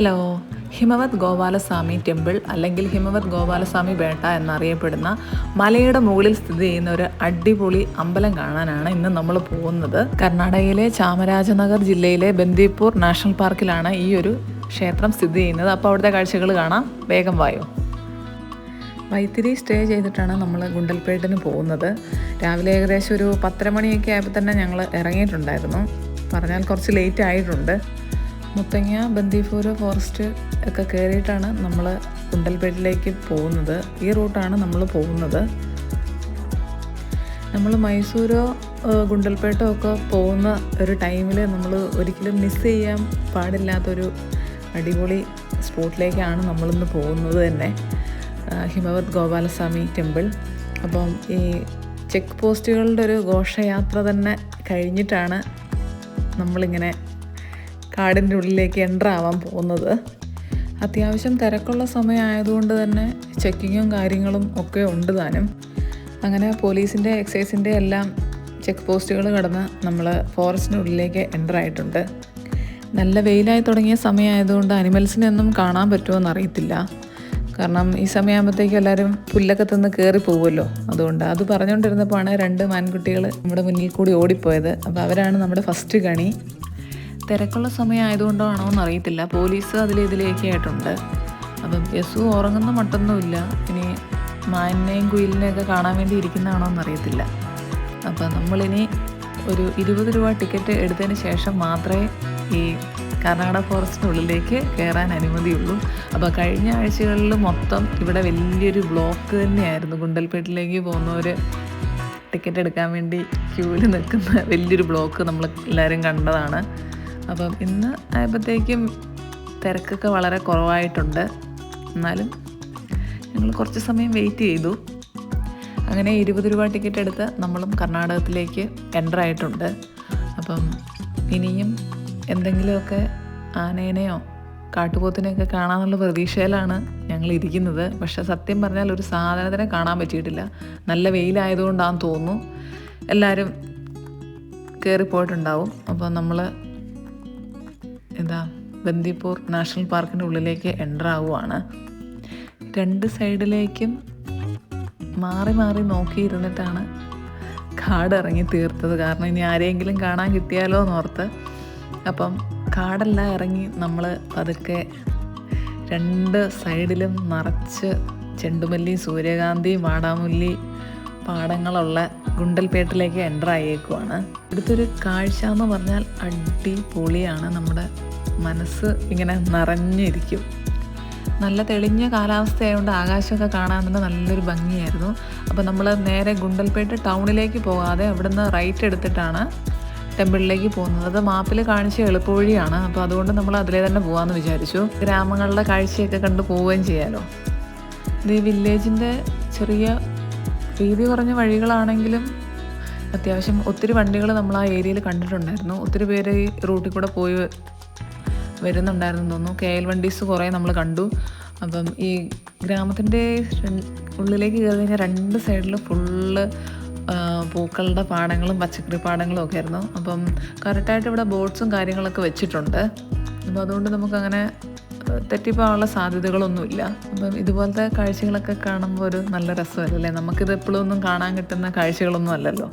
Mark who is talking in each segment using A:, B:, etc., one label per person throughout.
A: Hello. Himavad Gopalaswamy temple അല്ലെങ്കിൽ ഹിമവത് ഗോപാലസ്വാമി ബേട്ട എന്നറിയപ്പെടുന്ന മലയുടെ മുകളിൽ സ്ഥിതി ചെയ്യുന്ന ഒരു അടിപൊളി അമ്പലം കാണാനാണ് ഇന്ന് നമ്മൾ പോകുന്നത്. കർണാടകയിലെ ചാമരാജനഗർ ജില്ലയിലെ ബന്ദിപ്പൂർ നാഷണൽ പാർക്കിലാണ് ഈ ഒരു ക്ഷേത്രം സ്ഥിതി ചെയ്യുന്നത്. അപ്പോൾ അവിടുത്തെ കാഴ്ചകൾ കാണാം. വേഗം വായോ. വൈത്തിരി സ്റ്റേ ചെയ്തിട്ടാണ് നമ്മൾ ഗുണ്ടൽപേട്ടിന് പോകുന്നത്. രാവിലെ ഏകദേശം ഒരു പത്തര മണിയൊക്കെ ആയപ്പോൾ തന്നെ ഞങ്ങൾ ഇറങ്ങിയിട്ടുണ്ടായിരുന്നു. പറഞ്ഞാൽ കുറച്ച് ലേറ്റ് ആയിട്ടുണ്ട്. മുത്തങ്ങ ബന്ദിപ്പൂര് ഫോറസ്റ്റ് ഒക്കെ കയറിയിട്ടാണ് നമ്മൾ കുണ്ടൽപേട്ടിലേക്ക് പോകുന്നത്. ഈ റൂട്ടാണ് നമ്മൾ പോകുന്നത്. നമ്മൾ മൈസൂരോ ഗുണ്ടൽപേട്ടോ ഒക്കെ പോകുന്ന ഒരു ടൈമിൽ നമ്മൾ ഒരിക്കലും മിസ് ചെയ്യാൻ പാടില്ലാത്തൊരു അടിപൊളി സ്പോട്ടിലേക്കാണ് നമ്മളിന്ന് പോകുന്നത് തന്നെ. ഹിമവത് ഗോപാലസ്വാമി ടെമ്പിൾ. അപ്പം ഈ ചെക്ക് പോസ്റ്റുകളുടെ ഒരു ഘോഷയാത്ര തന്നെ കഴിഞ്ഞിട്ടാണ് നമ്മളിങ്ങനെ കാടിന്റെ ഉള്ളിലേക്ക് എന്റർ ആവാൻ പോകുന്നത്. അത്യാവശ്യം തിരക്കുള്ള സമയമായതുകൊണ്ട് തന്നെ ചെക്കിങ്ങും കാര്യങ്ങളും ഒക്കെ ഉണ്ട് താനും. അങ്ങനെ പോലീസിന്റെ എക്സൈസിന്റെ എല്ലാം ചെക്ക് പോസ്റ്റുകൾ കടന്ന് നമ്മൾ ഫോറസ്റ്റിനുള്ളിലേക്ക് എന്റർ ആയിട്ടുണ്ട്. നല്ല വെയിലായി തുടങ്ങിയ സമയമായതുകൊണ്ട് അനിമൽസിനെ ഒന്നും കാണാൻ പറ്റുമോ എന്നറിയത്തില്ല. കാരണം ഈ സമയമാകുമ്പോഴത്തേക്കും എല്ലാവരും പുല്ലൊക്കെ തന്ന് കയറി പോകുമല്ലോ. അതുകൊണ്ട് അത് പറഞ്ഞുകൊണ്ടിരുന്നപ്പോഴാണ് രണ്ട് മാൻകുട്ടികൾ നമ്മുടെ മുന്നിൽ കൂടി ഓടിപ്പോയത്. അപ്പോൾ അവരാണ് നമ്മുടെ ഫസ്റ്റ് കണി. തിരക്കുള്ള സമയമായതുകൊണ്ടാണോ എന്നറിയത്തില്ല പോലീസ് അതിലേതിലേക്ക് ആയിട്ടുണ്ട്. അപ്പം യസു ഉറങ്ങുന്ന മട്ടൊന്നുമില്ല. ഇനി മാനിനെയും കുയിലിനെയൊക്കെ കാണാൻ വേണ്ടി ഇരിക്കുന്നതാണോ എന്നറിയത്തില്ല അപ്പം നമ്മളിനി ഒരു ഇരുപത് രൂപ ടിക്കറ്റ് എടുത്തതിന് ശേഷം മാത്രമേ ഈ കർണാടക ഫോറസ്റ്റിനുള്ളിലേക്ക് കയറാൻ അനുമതിയുള്ളൂ. അപ്പോൾ കഴിഞ്ഞ ആഴ്ചകളിൽ മൊത്തം ഇവിടെ വലിയൊരു ബ്ലോക്ക് തന്നെയായിരുന്നു. ഗുണ്ടൽപേട്ടിലേക്ക് പോകുന്നവർ ടിക്കറ്റ് എടുക്കാൻ വേണ്ടി ക്യൂവിൽ നിൽക്കുന്ന വലിയൊരു ബ്ലോക്ക് നമ്മൾ എല്ലാവരും കണ്ടതാണ്. അപ്പം ഇന്ന് ആയപ്പോഴത്തേക്കും തിരക്കൊക്കെ വളരെ കുറവായിട്ടുണ്ട്. എന്നാലും ഞങ്ങൾ കുറച്ച് സമയം വെയിറ്റ് ചെയ്തു. അങ്ങനെ ഇരുപത് രൂപ ടിക്കറ്റ് എടുത്ത് നമ്മളും കർണാടകത്തിലേക്ക് എന്റർ ആയിട്ടുണ്ട്. അപ്പം ഇനിയും എന്തെങ്കിലുമൊക്കെ ആനേനെയോ കാട്ടുപോത്തിനെയൊക്കെ കാണാമെന്നുള്ള പ്രതീക്ഷയിലാണ് ഞങ്ങൾ ഇരിക്കുന്നത്. പക്ഷേ സത്യം പറഞ്ഞാൽ ഒരു സാധനത്തിനെ കാണാൻ പറ്റിയിട്ടില്ല. നല്ല വെയിലായതുകൊണ്ടാണെന്ന് തോന്നുന്നു. എല്ലാവരും കയറിപ്പോയിട്ടുണ്ടാവും അപ്പോൾ നമ്മൾ എന്താ ബന്ദിപ്പൂർ നാഷണൽ പാർക്കിന്റെ ഉള്ളിലേക്ക് എന്റർ ആവുകയാണ് രണ്ട് സൈഡിലേക്കും മാറി മാറി നോക്കിയിരുന്നിട്ടാണ് കാട് ഇറങ്ങി തീർത്തത്. കാരണം ഇനി ആരെയെങ്കിലും കാണാൻ കിട്ടിയാലോ എന്നോർത്ത് അപ്പം കാടെല്ലാം ഇറങ്ങി നമ്മൾ പതുക്കെ രണ്ട് സൈഡിലും നിറച്ച് ചെണ്ടുമല്ലി സൂര്യകാന്തി വാടാമുല്ലി പാടങ്ങളുള്ള ഗുണ്ടൽപേട്ടിലേക്ക് എന്റർ ആയേക്കുവാണ്. ഇവിടുത്തെ കാഴ്ച എന്ന് പറഞ്ഞാൽ അടിപൊളിയാണ്. നമ്മുടെ മനസ്സ് ഇങ്ങനെ നിറഞ്ഞിരിക്കും. നല്ല തെളിഞ്ഞ കാലാവസ്ഥയായതുകൊണ്ട് ആകാശമൊക്കെ കാണാൻ തന്നെ നല്ലൊരു ഭംഗിയായിരുന്നു. അപ്പോൾ നമ്മൾ നേരെ ഗുണ്ടൽപേട്ട് ടൗണിലേക്ക് പോകാതെ അവിടുന്ന് റൈറ്റ് എടുത്തിട്ടാണ് ടെമ്പിളിലേക്ക് പോകുന്നത്. അത് മാപ്പിൽ കാണിച്ച എളുപ്പവഴിയാണ്. അപ്പോൾ അതുകൊണ്ട് നമ്മൾ അതിലേ തന്നെ പോകാമെന്ന് വിചാരിച്ചു. ഗ്രാമങ്ങളുടെ കാഴ്ചയൊക്കെ കണ്ടു പോവുകയും ചെയ്യാമല്ലോ ഇത് ഈ വില്ലേജിന്റെ ചെറിയ വീതി കുറഞ്ഞ വഴികളാണെങ്കിലും അത്യാവശ്യം ഒത്തിരി വണ്ടികൾ നമ്മൾ ആ ഏരിയയിൽ കണ്ടിട്ടുണ്ടായിരുന്നു. ഒത്തിരി പേര് ഈ റൂട്ടിൽ കൂടെ പോയി വരുന്നുണ്ടായിരുന്നു തോന്നുന്നു. കെ എൽ വണ്ടീസ് കുറേ നമ്മൾ കണ്ടു. അപ്പം ഈ ഗ്രാമത്തിന്റെ ഉള്ളിലേക്ക് കയറി കഴിഞ്ഞാൽ രണ്ട് സൈഡിൽ ഫുള്ള് പൂക്കളുടെ പാടങ്ങളും പച്ചക്കറി പാടങ്ങളും ഒക്കെ ആയിരുന്നു. അപ്പം കറക്റ്റായിട്ട് ഇവിടെ ബോട്ട്സും കാര്യങ്ങളൊക്കെ വെച്ചിട്ടുണ്ട്. അപ്പോൾ അതുകൊണ്ട് നമുക്കങ്ങനെ തെറ്റിപ്പോകാനുള്ള സാധ്യതകളൊന്നുമില്ല. അപ്പം ഇതുപോലത്തെ കാഴ്ചകളൊക്കെ കാണുമ്പോൾ ഒരു നല്ല രസമല്ലേ? നമുക്കിത് എപ്പോഴും ഒന്നും കാണാൻ കിട്ടുന്ന കാഴ്ചകളൊന്നും അല്ലല്ലോ.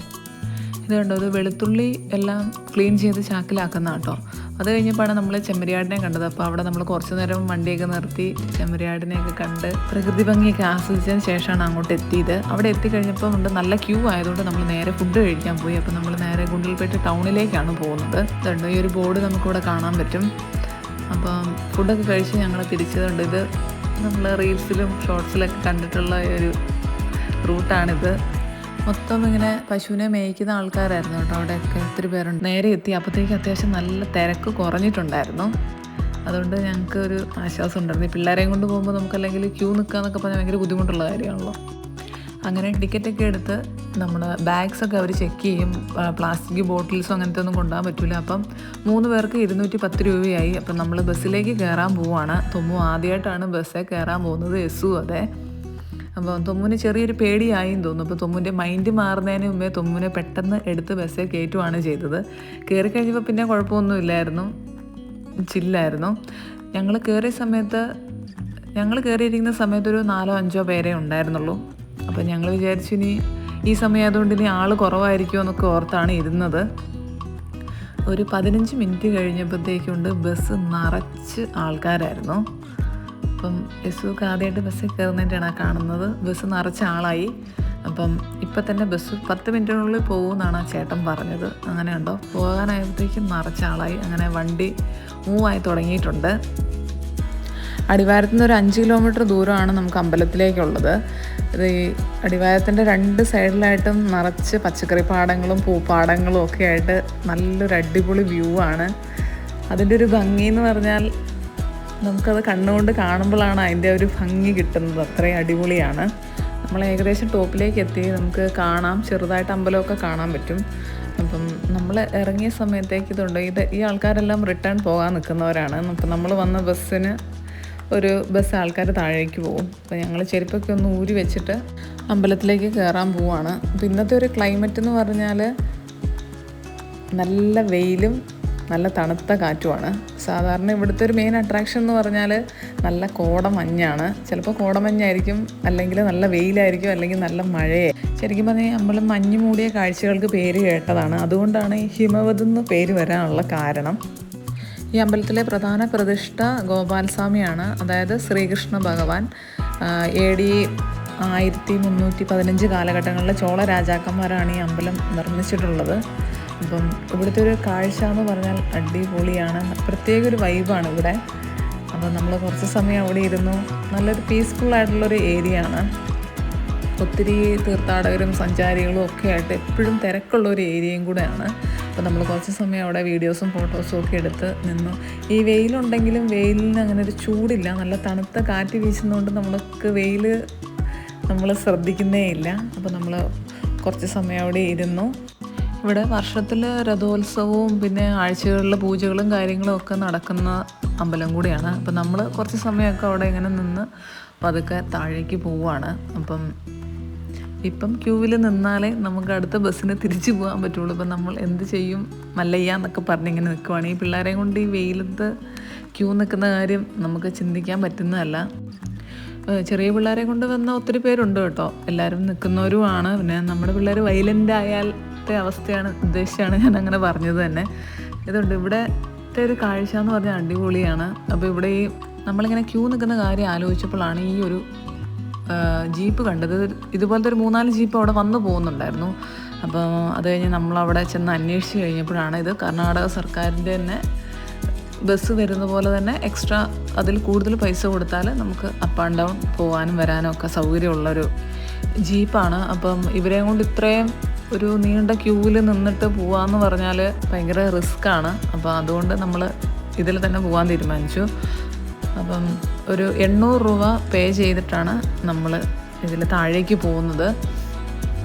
A: ഇത് ഇത് വെളുത്തുള്ളി എല്ലാം ക്ലീൻ ചെയ്ത് ചാക്കിലാക്കുന്ന കേട്ടോ. അത് കഴിഞ്ഞപ്പോഴാണ് നമ്മൾ ചെമ്മരിയാടിനെ കണ്ടത്. അപ്പോൾ അവിടെ നമ്മൾ കുറച്ച് നേരം വണ്ടിയൊക്കെ നിർത്തി ചെമ്മരിയാടിനെയൊക്കെ കണ്ട് പ്രകൃതി ഭംഗിയൊക്കെ ആസ്വദിച്ചതിന് ശേഷമാണ് അങ്ങോട്ട് എത്തിയത്. അവിടെ എത്തിക്കഴിഞ്ഞപ്പോൾ ഉണ്ട് നല്ല ക്യൂ ആയതുകൊണ്ട് നമ്മൾ നേരെ ഫുഡ് കഴിക്കാൻ പോയി. അപ്പോൾ നമ്മൾ നേരെ ഗുണ്ടൽപേട്ട് ടൗണിലേക്കാണ് പോകുന്നത്. ഇതുണ്ട് ഈ ഒരു ബോർഡ് നമുക്കിവിടെ കാണാൻ പറ്റും. അപ്പം ഫുഡൊക്കെ കഴിച്ച് ഞങ്ങൾ തിരിച്ചതുണ്ട് ഇത് നമ്മൾ റീൽസിലും ഷോർട്സിലൊക്കെ കണ്ടിട്ടുള്ള ഒരു റൂട്ടാണിത്. മൊത്തം ഇങ്ങനെ പശുവിനെ മേയ്ക്കുന്ന ആൾക്കാരായിരുന്നു കേട്ടോ അവിടെയൊക്കെ ഒത്തിരി പേരുണ്ട്. നേരെ എത്തി. അപ്പോഴത്തേക്ക് അത്യാവശ്യം നല്ല തിരക്ക് കുറഞ്ഞിട്ടുണ്ടായിരുന്നു. അതുകൊണ്ട് ഞങ്ങൾക്ക് ഒരു ആശ്വാസം ഉണ്ടായിരുന്നു. പിള്ളേരെയും കൊണ്ട് പോകുമ്പോൾ നമുക്ക് അല്ലെങ്കിൽ ക്യൂ നിൽക്കാന്നൊക്കെ പറഞ്ഞാൽ ഭയങ്കര ബുദ്ധിമുട്ടുള്ള കാര്യമാണല്ലോ. അങ്ങനെ ടിക്കറ്റൊക്കെ എടുത്ത് നമ്മൾ ബാഗ്സൊക്കെ അവർ ചെക്ക് ചെയ്യും. പ്ലാസ്റ്റിക് ബോട്ടിൽസും അങ്ങനത്തെ ഒന്നും കൊണ്ടുപോകാൻ പറ്റില്ല അപ്പം മൂന്ന് പേർക്ക് ഇരുന്നൂറ്റി പത്ത് രൂപയായി. അപ്പം നമ്മൾ ബസ്സിലേക്ക് കയറാൻ പോവാണ്. തൊമ്മു ആദ്യമായിട്ടാണ് ബസ്സേ കയറാൻ പോകുന്നത് എസ്സു അതെ. അപ്പോൾ തൊമ്മുന് ചെറിയൊരു പേടിയായി തോന്നുന്നു. അപ്പോൾ തൊമ്മുന്റെ മൈൻഡ് മാറുന്നതിന് മുമ്പേ തൊമ്മുനെ പെട്ടെന്ന് എടുത്ത് ബസ്സിൽ കയറ്റുവാണ് ചെയ്തത്. കയറി കഴിഞ്ഞപ്പോൾ പിന്നെ കുഴപ്പമൊന്നുമില്ലായിരുന്നു ചില്ലായിരുന്നു. ഞങ്ങൾ കയറിയ സമയത്ത് ഞങ്ങൾ കയറിയിരിക്കുന്ന സമയത്തൊരു നാലോ അഞ്ചോ പേരെ ഉണ്ടായിരുന്നുള്ളൂ. അപ്പോൾ ഞങ്ങൾ വിചാരിച്ചു ഇനി ഈ സമയം അതുകൊണ്ട് ഇനി ആൾ കുറവായിരിക്കുമോ എന്നൊക്കെ ഓർത്താണ് ഇരുന്നത്. ഒരു പതിനഞ്ച് മിനിറ്റ് കഴിഞ്ഞപ്പോഴത്തേക്കുണ്ട് ബസ് നിറച്ച് ആൾക്കാരായിരുന്നു. അപ്പം യസുക്ക് ആദ്യമായിട്ട് ബസ്സിൽ കയറുന്നതിന്റെയാണ് കാണുന്നത്. ബസ് നിറച്ച ആളായി. അപ്പം ഇപ്പം തന്നെ ബസ് പത്ത് മിനിറ്റിനുള്ളിൽ പോകുമെന്നാണ് ആ ചേട്ടൻ പറഞ്ഞത്. അങ്ങനെ ഉണ്ടോ? പോകാനായപ്പോഴത്തേക്കും നിറച്ച ആളായി. അങ്ങനെ വണ്ടി മൂവായി തുടങ്ങിയിട്ടുണ്ട്. അടിവാരത്തു നിന്ന് ഒരു അഞ്ച് കിലോമീറ്റർ ദൂരമാണ് നമുക്ക് അമ്പലത്തിലേക്കുള്ളത്. ഇത് അടിവാരത്തിന്റെ രണ്ട് സൈഡിലായിട്ടും നിറച്ച് പച്ചക്കറി പാടങ്ങളും പൂപ്പാടങ്ങളും ഒക്കെ ആയിട്ട് നല്ലൊരു അടിപൊളി വ്യൂ ആണ്. അതിന്റെ ഒരു ഭംഗി എന്ന് പറഞ്ഞാൽ നമുക്കത് കണ്ണുകൊണ്ട് കാണുമ്പോഴാണ് അതിന്റെ ഒരു ഭംഗി കിട്ടുന്നത്. അത്രയും അടിപൊളിയാണ്. നമ്മൾ ഏകദേശം ടോപ്പിലേക്ക് എത്തി. നമുക്ക് കാണാം. ചെറുതായിട്ട് അമ്പലമൊക്കെ കാണാൻ പറ്റും. അപ്പം നമ്മൾ ഇറങ്ങിയ സമയത്തേക്ക് ഇതുണ്ട്. ഇത് ഈ ആൾക്കാരെല്ലാം റിട്ടേൺ പോകാൻ നിൽക്കുന്നവരാണ്. അപ്പം നമ്മൾ വന്ന ബസ്സിന് ഒരു ബസ് ആൾക്കാർ താഴേക്ക് പോകും. അപ്പോൾ ഞങ്ങൾ ചെരുപ്പൊക്കെ ഒന്ന് ഊരി വെച്ചിട്ട് അമ്പലത്തിലേക്ക് കയറാൻ പോവാണ്. അപ്പോൾ ഇന്നത്തെ ഒരു ക്ലൈമറ്റ് എന്ന് പറഞ്ഞാൽ നല്ല വെയിലും നല്ല തണുത്ത കാറ്റുമാണ്. സാധാരണ ഇവിടുത്തെ ഒരു മെയിൻ അട്രാക്ഷൻ എന്ന് പറഞ്ഞാൽ നല്ല കോടമഞ്ഞാണ്. ചിലപ്പോൾ കോടമഞ്ഞായിരിക്കും അല്ലെങ്കിൽ നല്ല വെയിലായിരിക്കും അല്ലെങ്കിൽ നല്ല മഴയെ. ശരിക്കും പറഞ്ഞാൽ നമ്മൾ മഞ്ഞ് മൂടിയ കാഴ്ചകൾക്ക് പേര് കേട്ടതാണ്. അതുകൊണ്ടാണ് ഈ ഹിമവത് എന്ന് പേര് വരാനുള്ള കാരണം. ഈ അമ്പലത്തിലെ പ്രധാന പ്രതിഷ്ഠ ഗോപാൽസ്വാമിയാണ് അതായത് ശ്രീകൃഷ്ണ ഭഗവാൻ എ ഡി ആയിരത്തി മുന്നൂറ്റി പതിനഞ്ച് കാലഘട്ടങ്ങളിലെ ചോള രാജാക്കന്മാരാണ് ഈ അമ്പലം നിർമ്മിച്ചിട്ടുള്ളത്. അപ്പം ഇവിടുത്തെ ഒരു കാഴ്ച എന്ന് പറഞ്ഞാൽ അടിപൊളിയാണ്. പ്രത്യേക ഒരു വൈബാണ് ഇവിടെ. അപ്പം നമ്മൾ കുറച്ച് സമയം അവിടെ ഇരുന്നു. നല്ലൊരു പീസ്ഫുൾ ആയിട്ടുള്ളൊരു ഏരിയ ആണ്. ഒത്തിരി തീർത്ഥാടകരും സഞ്ചാരികളും ഒക്കെ ആയിട്ട് എപ്പോഴും തിരക്കുള്ള ഒരു ഏരിയയും കൂടെയാണ്. അപ്പോൾ നമ്മൾ കുറച്ച് സമയം അവിടെ വീഡിയോസും ഫോട്ടോസും ഒക്കെ എടുത്ത് നിന്നു. ഈ വെയിലുണ്ടെങ്കിലും വെയിലിന് അങ്ങനെ ഒരു ചൂടില്ല. നല്ല തണുത്ത കാറ്റ് വീശുന്നതുകൊണ്ട് നമ്മൾക്ക് വെയിൽ നമ്മൾ ശ്രദ്ധിക്കുന്നേ ഇല്ല. അപ്പോൾ നമ്മൾ കുറച്ച് സമയം അവിടെ ഇരുന്നു. ഇവിടെ വർഷത്തിൽ രഥോത്സവവും പിന്നെ ആഴ്ചകളിലെ പൂജകളും കാര്യങ്ങളും ഒക്കെ നടക്കുന്ന അമ്പലം കൂടിയാണ്. അപ്പം നമ്മൾ കുറച്ച് സമയമൊക്കെ അവിടെ ഇങ്ങനെ നിന്ന് പതുക്കെ താഴേക്ക് പോവുകയാണ് അപ്പം ഇപ്പം ക്യൂവിൽ നിന്നാലേ നമുക്ക് അടുത്ത ബസ്സിന് തിരിച്ചു പോകാൻ പറ്റുള്ളൂ. ഇപ്പം നമ്മൾ എന്ത് ചെയ്യും? മല്ലയ്യ എന്നൊക്കെ പറഞ്ഞിങ്ങനെ നിൽക്കുവാണ്. ഈ പിള്ളേരെയും കൊണ്ട് ഈ വെയിലത്ത് ക്യൂ നിൽക്കുന്ന കാര്യം നമുക്ക് ചിന്തിക്കാൻ പറ്റുന്നതല്ല. ചെറിയ പിള്ളേരെ കൊണ്ട് വന്ന ഒത്തിരി പേരുണ്ട് കേട്ടോ. എല്ലാവരും നിൽക്കുന്നവരുമാണ്. പിന്നെ നമ്മുടെ പിള്ളേർ വൈലന്റ് ആയാലത്തെ അവസ്ഥയാണ് ഉദ്ദേശിച്ചാണ് ഞാൻ അങ്ങനെ പറഞ്ഞത് തന്നെ. ഇതുണ്ട്. ഇവിടത്തെ ഒരു കാഴ്ച എന്ന് പറഞ്ഞാൽ അടിപൊളിയാണ്. അപ്പോൾ ഇവിടെ ഈ നമ്മളിങ്ങനെ ക്യൂ നിൽക്കുന്ന കാര്യം ആലോചിച്ചപ്പോഴാണ് ഈ ഒരു ജീപ്പ് കണ്ടത്. ഇതുപോലത്തെ ഒരു മൂന്നാൽ ജീപ്പ് അവിടെ വന്നു പോകുന്നുണ്ടായിരുന്നു. അപ്പോൾ അത് കഴിഞ്ഞ് നമ്മളവിടെ ചെന്ന് അന്വേഷിച്ച് കഴിഞ്ഞപ്പോഴാണ് ഇത്. കർണാടക സർക്കാരിന്റെ തന്നെ ബസ് വരുന്ന പോലെ തന്നെ എക്സ്ട്രാ അതിൽ കൂടുതൽ പൈസ കൊടുത്താൽ നമുക്ക് അപ്പ് ആൻഡ് ഡൗൺ പോകാനും വരാനും ഒക്കെ സൗകര്യമുള്ളൊരു ജീപ്പാണ്. അപ്പം ഇവരെയും കൊണ്ട് ഇത്രയും ഒരു നീണ്ട ക്യൂവിൽ നിന്നിട്ട് പോവാന്ന് പറഞ്ഞാൽ ഭയങ്കര റിസ്ക്കാണ്. അപ്പോൾ അതുകൊണ്ട് നമ്മൾ ഇതിൽ തന്നെ പോകാൻ തീരുമാനിച്ചു. അപ്പം ഒരു എണ്ണൂറ് രൂപ പേ ചെയ്തിട്ടാണ് നമ്മൾ ഇതിൽ താഴേക്ക് പോകുന്നത്.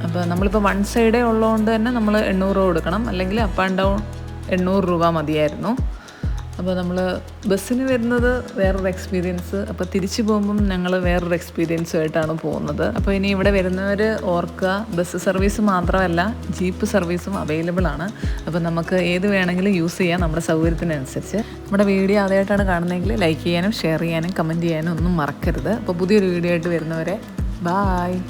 A: അപ്പോൾ നമ്മളിപ്പോൾ വൺ സൈഡേ ഉള്ളതുകൊണ്ട് തന്നെ നമ്മൾ എണ്ണൂറ് രൂപ കൊടുക്കണം. അല്ലെങ്കിൽ അപ്പ് ആൻഡ് ഡൗൺ എണ്ണൂറ് രൂപ മതിയായിരുന്നു. അപ്പോൾ നമ്മൾ ബസ്സിന് വരുന്നത് വേറൊരു എക്സ്പീരിയൻസ് അപ്പോൾ തിരിച്ചു പോകുമ്പം ഞങ്ങൾ വേറൊരു എക്സ്പീരിയൻസുമായിട്ടാണ് പോകുന്നത്. അപ്പോൾ ഇനി ഇവിടെ വരുന്നവർ ഓർക്കുക ബസ് സർവീസ് മാത്രമല്ല ജീപ്പ് സർവീസും അവൈലബിൾ ആണ്. അപ്പോൾ നമുക്ക് ഏത് വേണമെങ്കിലും യൂസ് ചെയ്യാം നമ്മുടെ സൗകര്യത്തിനനുസരിച്ച്. നമ്മുടെ വീഡിയോ ആദ്യമായിട്ടാണ് കാണുന്നതെങ്കിൽ ലൈക്ക് ചെയ്യാനും ഷെയർ ചെയ്യാനും കമന്റ് ചെയ്യാനും ഒന്നും മറക്കരുത്. അപ്പോൾ പുതിയൊരു വീഡിയോ ആയിട്ട് വരുന്നവരെ ബായ്